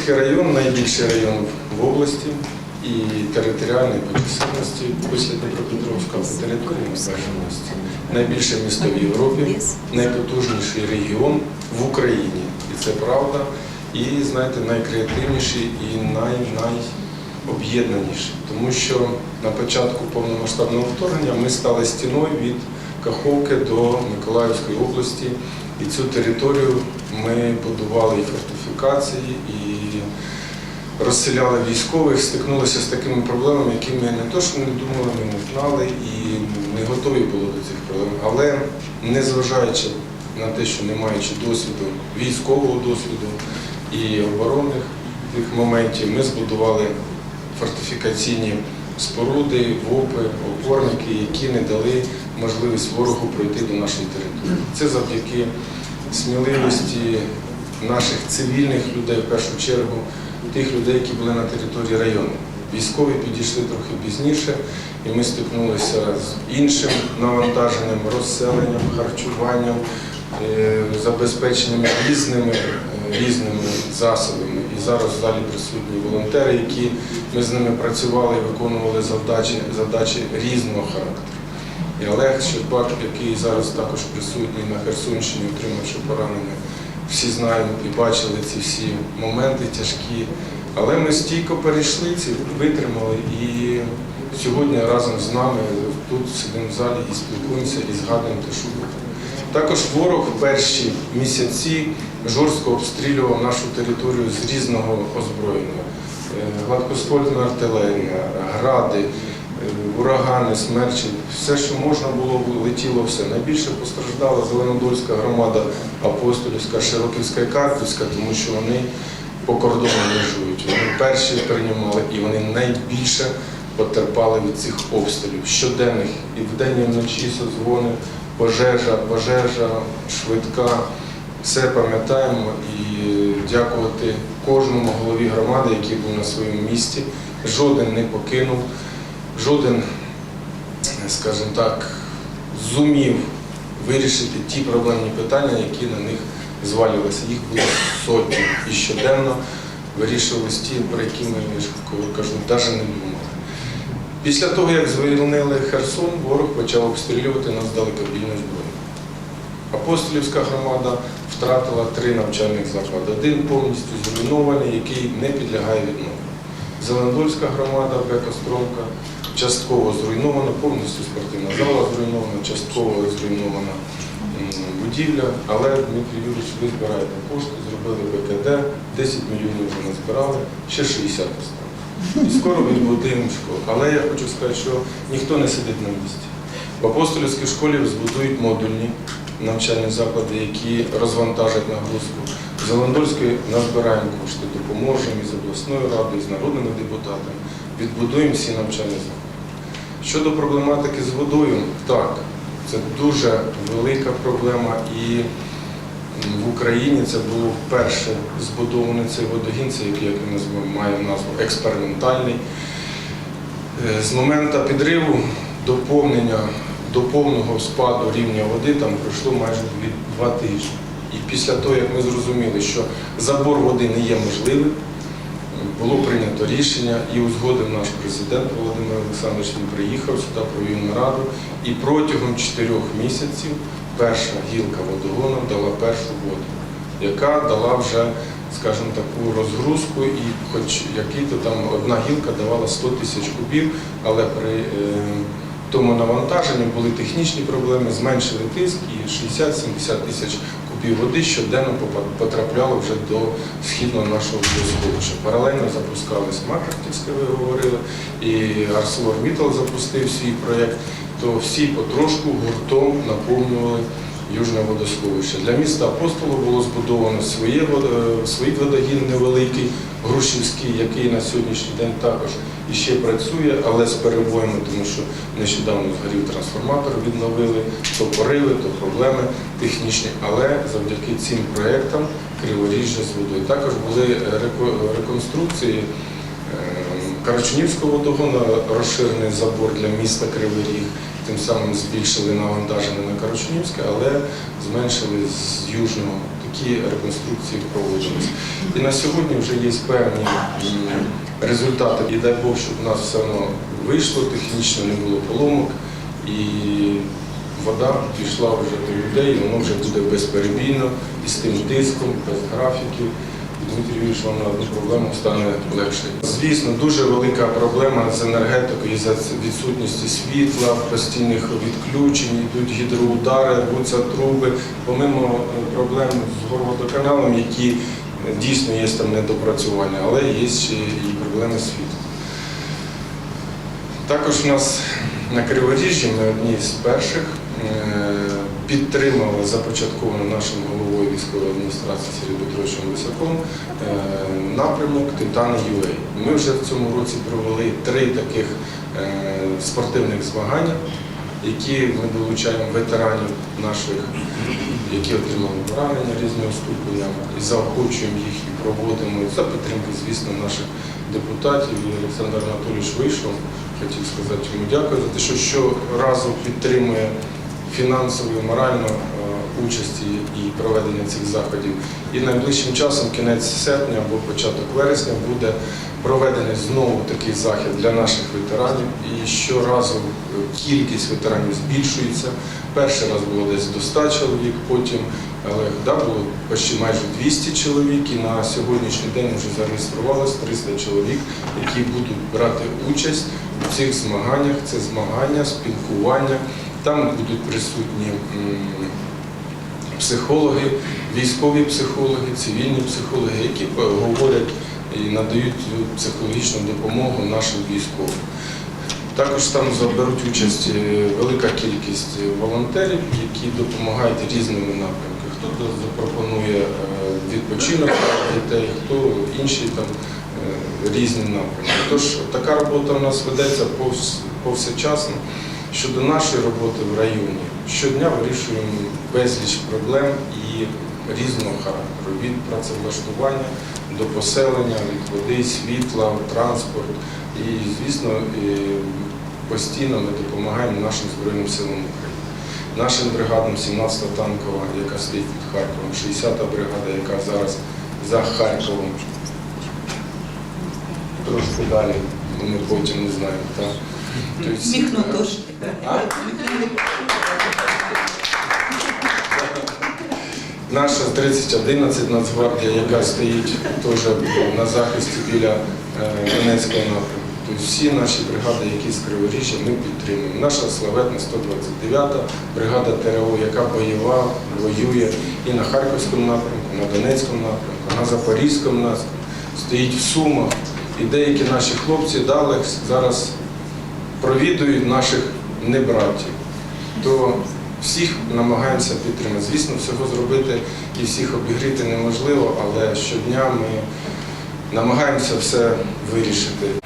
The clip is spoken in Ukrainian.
Зеленодольський район найбільший район в області і територіальної по після Дніпропетровська по території на. Найбільше місто в Європі, найпотужніший регіон в Україні. І це правда. І знаєте, найкреативніший і най-найоб'єднаніший. Тому що на початку повномасштабного вторгнення ми стали стіною від Каховки до Миколаївської області. І цю територію ми будували і фортифікації, і розселяли військових, стикнулися з такими проблемами, які ми не то, що не думали, ми не знали і не готові були до цих проблем. Але незважаючи на те, що не маючи досвіду, військового досвіду і оборонних тих моментів, ми збудували фортифікаційні споруди, ВОПи, опорники, які не дали можливість ворогу пройти до нашої території. Це завдяки сміливості наших цивільних людей, в першу чергу, тих людей, які були на території району. Військові підійшли трохи пізніше, і ми стикнулися з іншим навантаженням, розселенням, харчуванням, е, забезпеченням різними, е, різними засобами. І зараз в залі присутні волонтери, які ми з ними працювали і виконували завдачі, задачі різного характеру. І Олег Щербак, який зараз також присутній на Херсонщині, отримавши поранення. Всі знаємо і бачили ці всі моменти тяжкі. Але ми стійко перейшли ці, витримали і сьогодні разом з нами тут сидимо в залі і спілкуємося і згадуємо те, що було. Також ворог в перші місяці жорстко обстрілював нашу територію з різного озброєння. Е, Гладкоствольна артилерія, гради, е, урагани, смерчі, все, що можна було, летіло все. Найбільше постраждала Зеленодольська громада Апостолівська, Широківська і Карпівська, тому що вони по кордону межують. Вони перші приймали і вони найбільше потерпали від цих обстрілів щоденних і вдень, і вночі созвони, пожежа, пожежа, швидка. Все пам'ятаємо і дякувати кожному голові громади, який був на своєму місці. Жоден не покинув, жоден, скажімо так, зумів вирішити ті проблемні питання, які на них звалювалися. Їх було сотні і щоденно вирішувалися ті, про які ми кажу, навіть не думали. Після того, як звільнили Херсон, ворог почав обстрілювати нас далекобійною зброєю. Апостолівська громада втратила три навчальних заклади. Один повністю зруйнований, який не підлягає відновленню. Зеленодольська громада Бекостромка частково зруйнована, повністю спортивна зала зруйнована, частково зруйнована будівля. Але Дмитрій Юрійович, ви збираєте кошти, зробили БКД, 10 мільйонів вже назбирали, ще 60 осталось. І скоро відбудуємо школу. Але я хочу сказати, що ніхто не сидить на місці. В апостолівській школі збудують модульні навчальні заклади, які розвантажать нагрузку. В назбираємо кошти, допоможемо із обласною радою, з народними депутатами, відбудуємо всі навчальні заклади. Щодо проблематики з водою, так, це дуже велика проблема і в Україні це було вперше збудований цей водогін, це який як має назву експериментальний. Е, З моменту підриву до повнення, до повного спаду рівня води там пройшло майже два тижні. І після того, як ми зрозуміли, що забор води не є можливим, було прийнято рішення і узгодив наш президент Володимир Олександрович, він приїхав сюди, провів нараду, і протягом чотирьох місяців перша гілка водогону дала першу воду, яка дала вже, скажімо, таку розгрузку, і хоч який-то там одна гілка давала 100 тисяч кубів, але при е, тому навантаженні були технічні проблеми, зменшили тиск і 60-70 тисяч кубів води щоденно потрапляло вже до східного нашого водосховища. Паралельно запускались Макартівське, ви говорили, і ArcelorMittal запустив свій проєкт, то всі потрошку гуртом наповнювали Южне водосховище. Для міста Апостолу було збудовано своє, водо- свій водогін невеликий, Грушівський, який на сьогоднішній день також іще працює, але з перебоями, тому що нещодавно згорів трансформатор, відновили, то пориви, то проблеми технічні. Але завдяки цим проєктам Криворіжжя з водою. Також були реконструкції е, Карачунівського водогону, розширений забор для міста Кривий Ріг. Тим самим збільшили навантаження на Карачунівське, але зменшили з южного такі реконструкції проводились. І на сьогодні вже є певні результати. І дай Бог, щоб у нас все одно вийшло технічно, не було поломок. І вода пішла вже до людей, і воно вже буде безперебійно, і з тим тиском, без графіків. Дмитрій вам на одну проблему стане легше. Звісно, дуже велика проблема з енергетикою за відсутністю світла, постійних відключень, йдуть гідроудари, рвуться труби. Помимо е, проблем з горводоканалом, які е, дійсно є там недопрацювання, але є ще і проблеми з світлом. Також у нас на Криворіжжі ми одні з перших підтримали започаткований нашим головою військової адміністрації Сергієм Петровичем Високом е, напрямок Титани UA. Ми вже в цьому році провели три таких е, спортивних змагання, які ми долучаємо ветеранів наших, які отримали поранення різного ступеня, і заохочуємо їх і проводимо за підтримки, звісно, наших депутатів. Олександр Анатолійович вийшов. Хотів сказати йому дякую за те, що щоразу підтримує фінансово і морально е, участі і проведення цих заходів. І найближчим часом, кінець серпня або початок вересня, буде проведений знову такий захід для наших ветеранів. І щоразу кількість ветеранів збільшується. Перший раз було десь до 100 чоловік, потім але да, було почти майже 200 чоловік, і на сьогоднішній день вже зареєструвалось 300 чоловік, які будуть брати участь у цих змаганнях. Це змагання, спілкування. Там будуть присутні психологи, військові психологи, цивільні психологи, які говорять і надають психологічну допомогу нашим військовим. Також там заберуть участь е, велика кількість волонтерів, які допомагають різними напрямками. Хто запропонує е, відпочинок для дітей, хто інші там е, різні напрямки. Тож така робота у нас ведеться повс- повсякчасно. Щодо нашої роботи в районі, щодня вирішуємо безліч проблем і різного характеру від працевлаштування до поселення, від води, світла, транспорт. І, звісно, постійно ми допомагаємо нашим Збройним силам України. Нашим бригадам 17-та танкова, яка стоїть під Харковом, 60-та бригада, яка зараз за Харковом. Трошки далі, ми потім не знаємо. Тобто, Сміхну теж. А? Наша 3011 Нацгвардія, яка стоїть теж на захисті біля е, Донецького напрямку. Тобто всі наші бригади, які з Криворіжжя, ми підтримуємо. Наша славетна 129-та бригада ТРО, яка бойова, воює і на Харківському напрямку, на Донецькому напрямку, на Запорізькому напрямку, стоїть в Сумах. І деякі наші хлопці дали зараз провідують наших небратів, то всіх намагаємося підтримати. Звісно, всього зробити і всіх обігріти неможливо, але щодня ми намагаємося все вирішити.